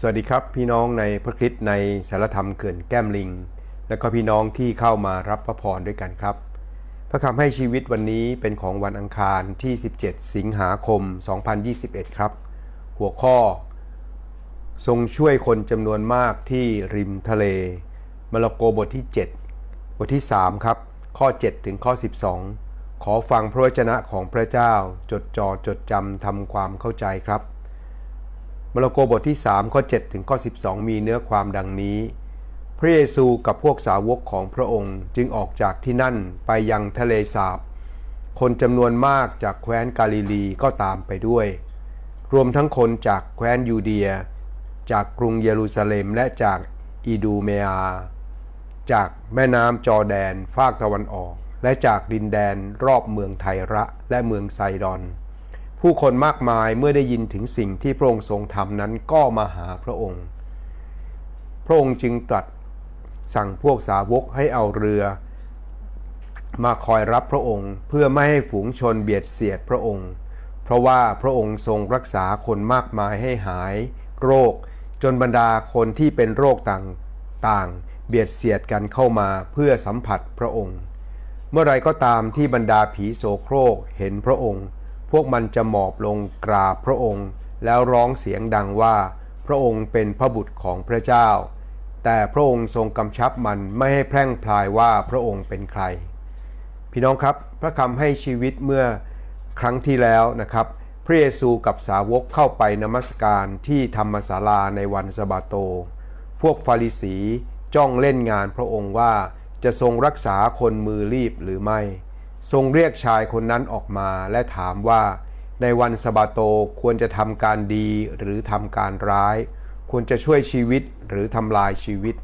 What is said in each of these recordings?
สวัสดีครับ พี่น้องในพระคริสต์ในสารธรรมเขื่อนแก้มลิง และก็พี่น้องที่เข้ามารับพระพรด้วยกันครับ พระคำให้ชีวิตวันนี้เป็นของวันอังคารที่ 17 สิงหาคม 2021 ครับ หัวข้อ ทรงช่วยคนจำนวนมากที่ริมทะเลมาระโกบทที่ 7 บทที่ 3 ครับ ข้อ 7 ถึงข้อ 12 ขอฟังพระวจนะของพระเจ้าจดจ่อจดจำทำความเข้าใจครับ มาระโกบทที่ 3 ข้อ 7 ถึงข้อ 12 มีเนื้อความดังนี้ พระเยซูกับพวกสาวกของพระองค์จึงออกจากที่นั่นไปยังทะเลสาบ คนจำนวนมากจากแคว้นกาลิลีก็ตามไปด้วย รวมทั้งคนจากแคว้นยูเดีย จากกรุงเยรูซาเล็มและจากอีดูเมอาจากแม่น้ำจอแดนฝากตะวันออก และจากดินแดนรอบเมืองไทระและเมืองไซดอน ผู้คนมากมายเมื่อได้ยินถึงสิ่งที่พระองค์ทรงทำนั้นก็มาหาพระองค์ พระองค์จึงตรัสสั่งพวกสาวกให้เอาเรือ มาคอยรับพระองค์ เพื่อไม่ให้ฝูงชนเบียดเสียดพระองค์ เพราะว่าพระองค์ทรงรักษาคนมากมายให้หาย โรค จนบรรดาคนที่เป็นโรคต่างๆ เบียดเสียดกันเข้ามาเพื่อสัมผัสพระองค์ เมื่อไรก็ตามที่บรรดาผีโสโครกเห็นพระองค์ พวกมันจะหมอบลงกราบพระองค์ แล้วร้องเสียงดังว่า พระองค์เป็นพระบุตรของพระเจ้า แต่พระองค์ทรงกำชับมันไม่ให้แพร่งพลายว่าพระองค์เป็นใคร พี่น้องครับพระคำให้ชีวิตเมื่อครั้งที่แล้วนะครับ พระเยซูกับสาวกเข้าไปนมัสการที่ธรรมศาลาในวันสะบาโต พวกฟาริสีจ้องเล่นงานพระองค์ว่าจะทรงรักษาคนมือรีบหรือไม่ ทรงเรียกชายคนนั้นออกมาและถามว่า ในวันสะบาโตควรจะทำการดีหรือทำการร้าย ควรจะช่วยชีวิตหรือทำลายชีวิต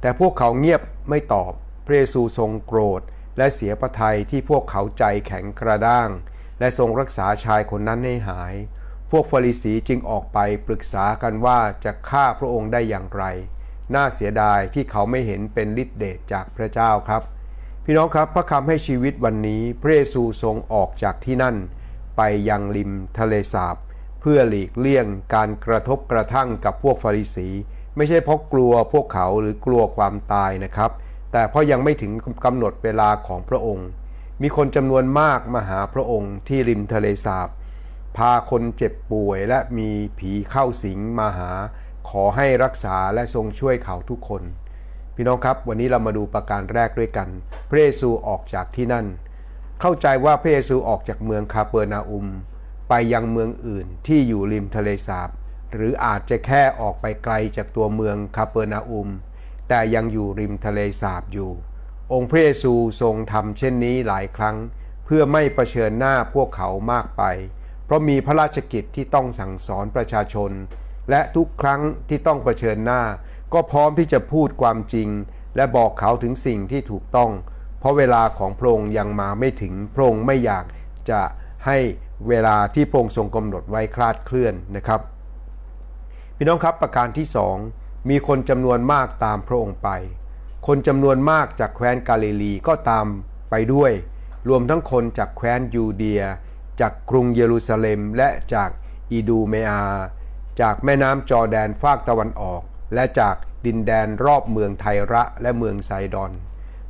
แต่พวกเขาเงียบไม่ตอบ พระเยซูทรงโกรธ และเสียพระทัยที่พวกเขาใจแข็งกระด้าง และทรงรักษาชายคนนั้นให้หาย พวกฟาริสีจึงออกไปปรึกษากันว่าจะฆ่าพระองค์ได้อย่างไร น่าเสียดายที่เขาไม่เห็นเป็นฤทธิเดชจากพระเจ้าครับ พี่น้องครับพระคำให้ชีวิตวันนี้พระเยซูทรงออกจากที่นั่น ไปยังริมทะเลสาบ เพื่อหลีกเลี่ยงการกระทบกระทั่งกับพวกฟาริสี ไม่ใช่เพราะกลัวพวกเขาหรือกลัวความตายนะครับ แต่เพราะยังไม่ถึงกำหนดเวลาของพระองค์ มีคนจำนวนมากมาหาพระองค์ที่ริมทะเลสาบ พาคนเจ็บป่วยและมีผีเข้าสิงมาหา ขอให้รักษาและทรงช่วยเขาทุกคน พี่น้องครับ วันนี้เรามาดูประการแรกด้วยกัน พระเยซูออกจากที่นั่น เข้าใจว่าพระเยซูออกจากเมืองคาเปอร์นาอุม ไปยังเมืองอื่นที่อยู่ริมทะเลสาบ หรืออาจจะแค่ออกไปไกลจากตัวเมืองคาเปอร์นาอุม แต่ยังอยู่ริมทะเลสาบอยู่ องค์พระเยซูทรงทำเช่นนี้หลายครั้ง เพื่อไม่เผชิญหน้าพวกเขามากไป เพราะมีพระราชกิจที่ต้องสั่งสอนประชาชน และทุกครั้งที่ต้องเผชิญหน้า ก็พร้อมที่จะพูดความจริง และบอกเขาถึงสิ่งที่ถูกต้อง เพราะเวลาของพระองค์ยังมาไม่ถึงพระองค์ไม่อยากจะให้เวลาที่พระองค์ทรงกำหนดไว้คลาดเคลื่อนนะครับ พี่น้องครับประการที่สองมีคนจำนวนมากตามพระองค์ไป คนจำนวนมากจากแคว้นกาลิลีก็ตามไปด้วย รวมทั้งคนจากแคว้นยูเดีย จากกรุงเยรูซาเล็มและจากอีดูเมอา จากแม่น้ำจอแดนฟากตะวันออก และจากดินแดนรอบเมืองไทระและเมืองไซดอน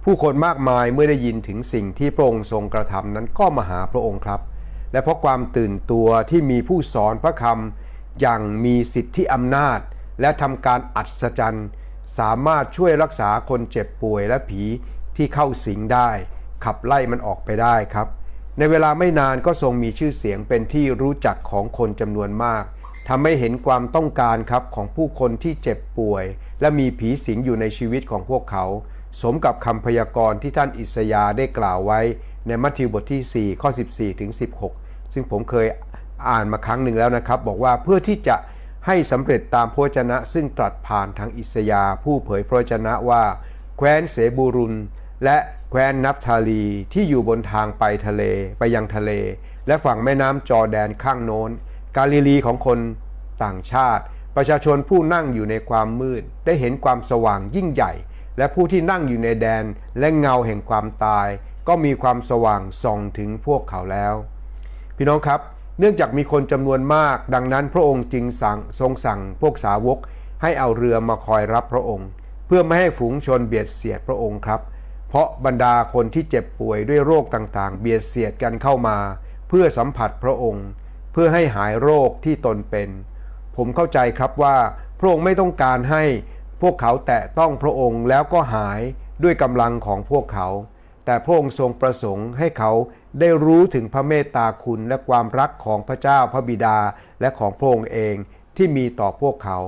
ผู้คนมากมายเมื่อได้ยินถึงสิ่งที่พระองค์ทรงกระทำนั้นก็มาหาพระองค์ครับ และเพราะความตื่นตัวที่มีผู้สอนพระคำอย่างมีสิทธิอำนาจ และทำการอัศจรรย์ สามารถช่วยรักษาคนเจ็บป่วยและผีที่เข้าสิงได้ ขับไล่มันออกไปได้ครับ ในเวลาไม่นานก็ทรงมีชื่อเสียงเป็นที่รู้จักของคนจำนวนมาก ทำให้เห็นความต้องการครับของผู้คนที่เจ็บป่วย และมีผีสิงอยู่ในชีวิตของพวกเขา สมกับคำพยากรณ์ที่ท่านอิสยาห์ได้กล่าวไว้ ในมัทธิวบทที่ 4 ข้อ 14 ถึง 16 ซึ่งผมเคยอ่านมาครั้งหนึ่งแล้วนะครับ บอกว่าเพื่อที่จะให้สำเร็จตามพระวจนะ ซึ่งตรัสผ่านทางอิสยาห์ผู้เผยพระวจนะว่า แคว้นเสบูรุนและแคว้นนับทาลีที่อยู่บนทางไปทะเลไปยังทะเล และฝั่งแม่น้ำจอแดนข้างโน้น กาลิลีของคนต่างชาติ ประชาชนผู้นั่งอยู่ในความมืด ได้เห็นความสว่างยิ่งใหญ่ และผู้ที่นั่งอยู่ในแดนและเงาแห่งความตาย ก็มีความสว่างส่องถึงพวกเขาแล้ว พี่น้องครับ เนื่องจากมีคนจำนวนมาก ดังนั้นพระองค์จึงสั่งทรงสั่งพวกสาวก ให้เอาเรือมาคอยรับพระองค์ เพื่อไม่ให้ฝูงชนเบียดเสียดพระองค์ครับ เพราะบรรดาคนที่เจ็บป่วยด้วยโรคต่างๆ เบียดเสียดกันเข้ามา เพื่อสัมผัสพระองค์ พื่อให้หายโรคที่ตนเป็น ผมเข้าใจครับว่าพระองค์ไม่ต้องการให้พวกเขาแตะต้องพระองค์แล้วก็หายด้วยกำลังของพวกเขา แต่พระองค์ทรงประสงค์ให้เขาได้รู้ถึงพระเมตตาคุณและความรักของพระเจ้าพระบิดาและของพระองค์เองที่มีต่อพวกเขา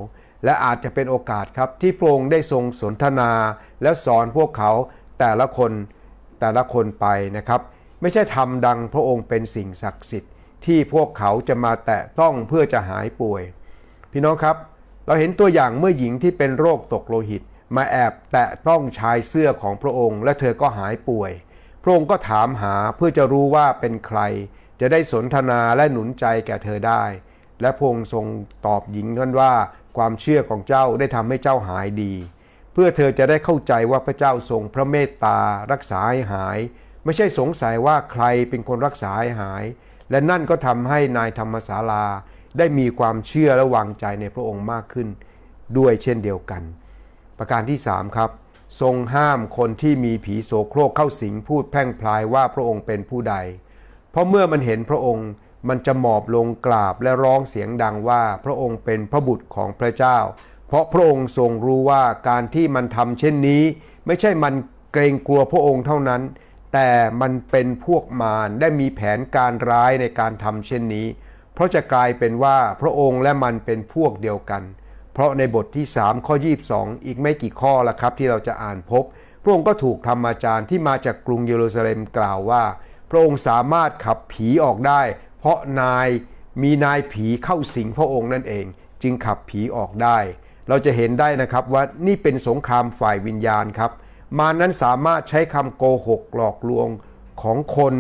และอาจจะเป็นโอกาสครับที่พระองค์ได้ทรงสนทนา และสอนพวกเขาแต่ละคนแต่ละคนไปนะครับ ไม่ใช่ทำดังพระองค์เป็นสิ่งศักดิ์สิทธิ์ ที่พวกเขาจะมาแตะต้องเพื่อจะหายป่วย พี่น้องครับ เราเห็นตัวอย่างเมื่อหญิงที่เป็นโรคตกโลหิต มาแอบแตะต้องชายเสื้อของพระองค์ และเธอก็หายป่วย พระองค์ก็ถามหาเพื่อจะรู้ว่าเป็นใคร จะได้สนทนาและหนุนใจแก่เธอได้ และพระองค์ทรงตอบหญิงนั้นว่าความเชื่อของเจ้าได้ทำให้เจ้าหายดี เพื่อเธอจะได้เข้าใจว่าพระเจ้าทรงพระเมตตารักษาให้หาย ไม่ใช่สงสัยว่าใครเป็นคนรักษาให้หาย และนั่นก็ทำให้นายธรรมศาลา ได้มีความเชื่อและวางใจในพระองค์มากขึ้น ด้วยเช่นเดียวกัน ประการที่ 3 ครับ ทรงห้ามคนที่มีผีโสโครกเข้าสิงพูดแพร่งพลายว่าพระองค์เป็นผู้ใด เพราะเมื่อมันเห็นพระองค์มันจะหมอบลงกราบและร้องเสียงดังว่าพระองค์เป็นพระบุตรของพระเจ้า เพราะพระองค์ทรงรู้ว่าการที่มันทำเช่นนี้ ไม่ใช่มันเกรงกลัวพระองค์เท่านั้น แต่มันเป็นพวกมารได้มีแผนการร้ายในการทำเช่นนี้ เพราะจะกลายเป็นว่าพระองค์และมันเป็นพวกเดียวกัน เพราะในบทที่ 3 ข้อ 22 อีกไม่กี่ข้อละครับที่เราจะอ่านพบ พระองค์ก็ถูกธรรมาจารย์ที่มาจากกรุงเยรูซาเล็มกล่าวว่า พระองค์สามารถขับผีออกได้ เพราะนายมีนายผีเข้าสิงพระองค์นั่นเอง จึงขับผีออกได้ เราจะเห็นได้นะครับว่านี่เป็นสงครามฝ่ายวิญญาณครับ มานั้นสามารถใช้คำโกหกหลอกลวงของคน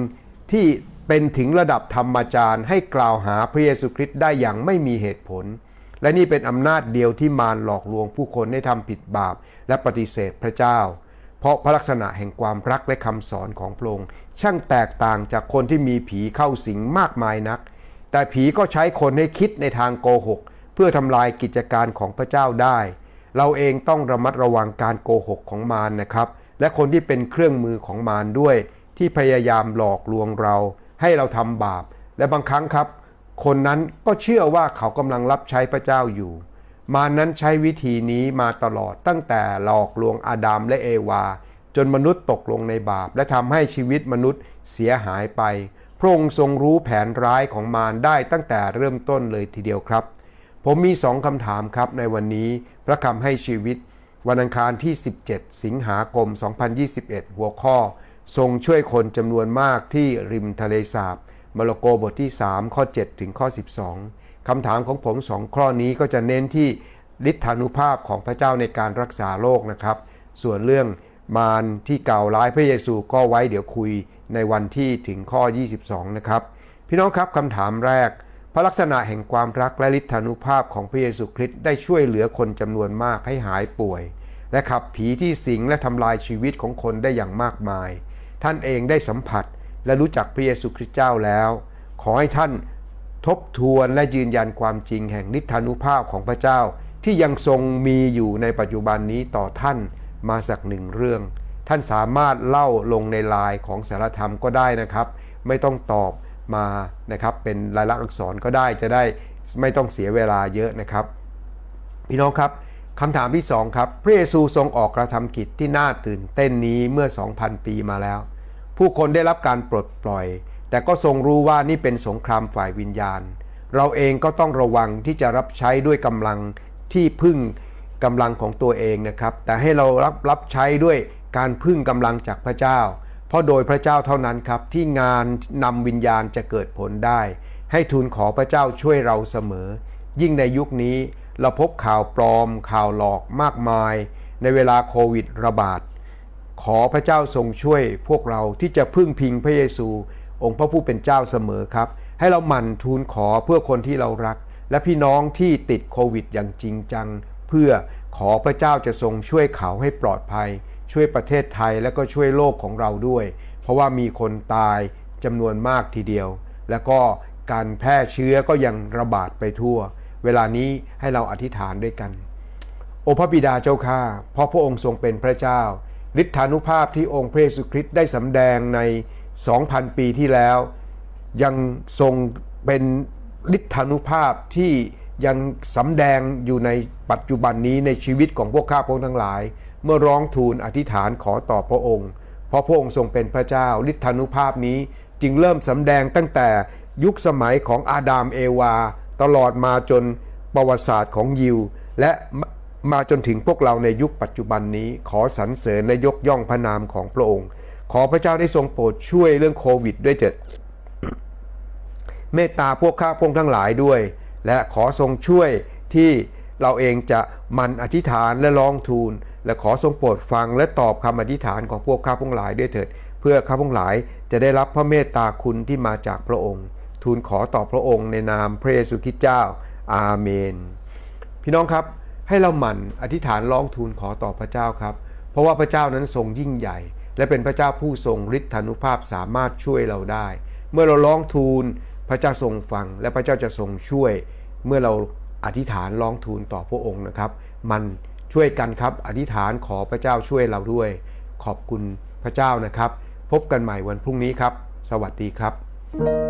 ที่เป็นถึงระดับธรรมจารย์ ให้กล่าวหาพระเยซูคริสต์ได้อย่างไม่มีเหตุผล และนี่เป็นอำนาจเดียวที่มารหลอกลวงผู้คนให้ทำผิดบาปและปฏิเสธพระเจ้า เพราะพระลักษณะแห่งความรักและคำสอนของพระองค์ช่างแตกต่างจากคนที่มีผีเข้าสิงมากมายนัก แต่ผีก็ใช้คนให้คิดในทางโกหก เพื่อทำลายกิจการของพระเจ้าได้ เราเองต้องระมัดระวังการโกหกของมารนะครับ และคนที่เป็นเครื่องมือของมารด้วย ที่พยายามหลอกลวงเรา ให้เราทำบาป และบางครั้งครับ คนนั้นก็เชื่อว่าเขากำลังรับใช้พระเจ้าอยู่ มารนั้นใช้วิธีนี้มาตลอดตั้งแต่หลอกลวงอาดัมและเอวา จนมนุษย์ตกลงในบาป และทำให้ชีวิตมนุษย์เสียหายไปพระองค์ทรงรู้แผนร้ายของมารได้ตั้งแต่เริ่มต้นเลยทีเดียวครับ ผมมีสองคำถามครับในวันนี้ พระคำให้ชีวิต วันอังคารที่ 17 สิงหาคม 2021 หัวข้อ ทรงช่วยคนจำนวนมากที่ริมทะเลสาบมาระโกบทที่ 3 ข้อ 7 ถึงข้อ 12 คำถามของผมสองข้อนี้ก็จะเน้นที่ฤทธานุภาพของพระเจ้าในการรักษาโรคนะครับ ส่วนเรื่องมารที่เก่าร้ายพระเยซูก็ไว้เดี๋ยวคุยในวันที่ถึงข้อ 22 นะครับ พี่น้องครับคำถามแรก พระลักษณะแห่งความรักและฤทธานุภาพของพระเยซูคริสต์ได้ช่วยเหลือคนจำนวนมากให้หายป่วย และขับผีที่สิงและทำลายชีวิตของคนได้อย่างมากมาย ท่านเองได้สัมผัสและรู้จักพระเยซูคริสต์เจ้าแล้ว ขอให้ท่านทบทวนและยืนยันความจริงแห่งฤทานุภาพของพระเจ้า ที่ยังทรงมีอยู่ในปัจจุบันนี้ต่อท่านมาสักหนึ่งเรื่อง ท่านสามารถเล่าลงในลายของสารธรรมก็ได้นะครับ ไม่ต้องตอบ มานะครับเป็นลายลักษณ์อักษรก็ได้จะได้ไม่ต้องเสียเวลาเยอะนะครับ พี่น้องครับคำถามที่สองครับพระเยซูทรงออกกระทำกิจที่น่าตื่นเต้นนี้เมื่อ 2,000 ปีมาแล้ว ผู้คนได้รับการปลดปล่อย แต่ก็ทรงรู้ว่านี่เป็นสงครามฝ่ายวิญญาณ เราเองก็ต้องระวังที่จะรับใช้ด้วยกำลังที่พึ่งกำลังของตัวเองนะครับ แต่ให้เรารับรับใช้ด้วยการพึ่งกำลังจากพระเจ้า เพราะโดยพระเจ้าเท่านั้นครับที่งานนำวิญญาณจะเกิดผลได้ ให้ทูลขอพระเจ้าช่วยเราเสมอ ยิ่งในยุคนี้เราพบข่าวปลอม ข่าวหลอกมากมาย ในเวลาโควิดระบาด ขอพระเจ้าทรงช่วยพวกเราที่จะพึ่งพิงพระเยซู องค์พระผู้เป็นเจ้าเสมอครับ ให้เราหมั่นทูลขอเพื่อคนที่เรารัก และพี่น้องที่ติดโควิดอย่างจริงจัง เพื่อขอพระเจ้าจะทรงช่วยเขาให้ปลอดภัย ช่วยประเทศไทยและก็ช่วยโลกของเราด้วย เพราะว่ามีคนตายจำนวนมากทีเดียว แล้วก็การแพร่เชื้อก็ยังระบาดไปทั่ว เวลานี้ให้เราอธิษฐานด้วยกัน โอพระบิดาเจ้าข้าเพราะพระองค์ทรงเป็นพระเจ้าฤทธานุภาพที่องค์พระเยซูคริสต์ได้สำแดงใน 2,000 ปีที่แล้ว ยังทรงเป็นฤทธานุภาพที่ยังสำแดงอยู่ในปัจจุบันนี้ในชีวิตของพวกข้าพงทั้งหลาย เมื่อร้องทูลอธิษฐานขอต่อพระองค์ เพราะพระองค์ทรงเป็นพระเจ้าฤทธานุภาพนี้จึงเริ่มสำแดงตั้งแต่ยุคสมัยของอาดามเอวา ตลอดมาจนประวัติศาสตร์ของยิว และมาจนถึงพวกเราในยุคปัจจุบันนี้ขอสรรเสริญและยกย่องพระนามของพระองค์ ขอพระเจ้าได้ทรงโปรดช่วยเรื่องโควิดด้วยเถิดเมตตาพวกข้าพงทั้งหลายด้วย และขอทรงช่วยที่เราเองจะมันอธิษฐานและร้องทูล และขอทรงโปรดฟังและตอบคำอธิษฐานของพวกข้าพงหลายด้วยเถิด เพื่อข้าพงหลายจะได้รับพระเมตตาคุณที่มาจากพระองค์ ทูลขอต่อพระองค์ในนามพระเยซูคริสต์เจ้า อาเมน พี่น้องครับให้เราหมั่นอธิษฐานร้องทูลขอต่อพระเจ้าครับ เพราะว่าพระเจ้านั้นทรงยิ่งใหญ่ และเป็นพระเจ้าผู้ทรงฤทธานุภาพสามารถช่วยเราได้ เมื่อเราร้องทูลพระเจ้าทรงฟัง และพระเจ้าจะทรงช่วย เมื่อเราอธิษฐานร้องทูลต่อพระองค์นะครับ มัน ช่วยกันครับ อธิษฐานขอพระเจ้าช่วยเราด้วย ขอบคุณพระเจ้านะครับ พบกันใหม่วันพรุ่งนี้ครับ สวัสดีครับ